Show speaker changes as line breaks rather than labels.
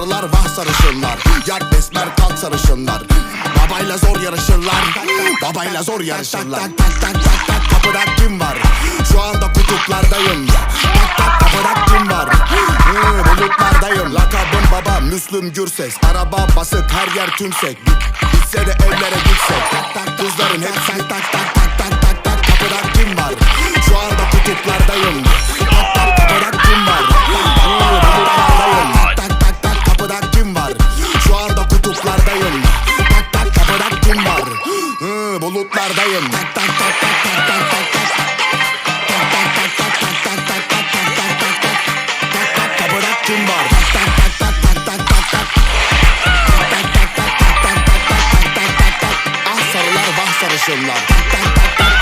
sarılar vah sarışınlar. Yak besmer kalk sarışınlar. Babayla zor yarışırlar. Babayla zor yarışırlar. Tak tak tak tak tak kapıda kim var? Şu anda kutuplardayım. Tak tak kapıda kim var? Bulutlardayım. Lakabım baba Müslüm Gürses. Araba basık her yer tümsek. Bitse de evlere gitsek. Kızların hepsi Hı, bulutlardayım. Tak tak tak tak tak tak tak tak. Ah sarılar vah sarışınlar Tak tak tak tak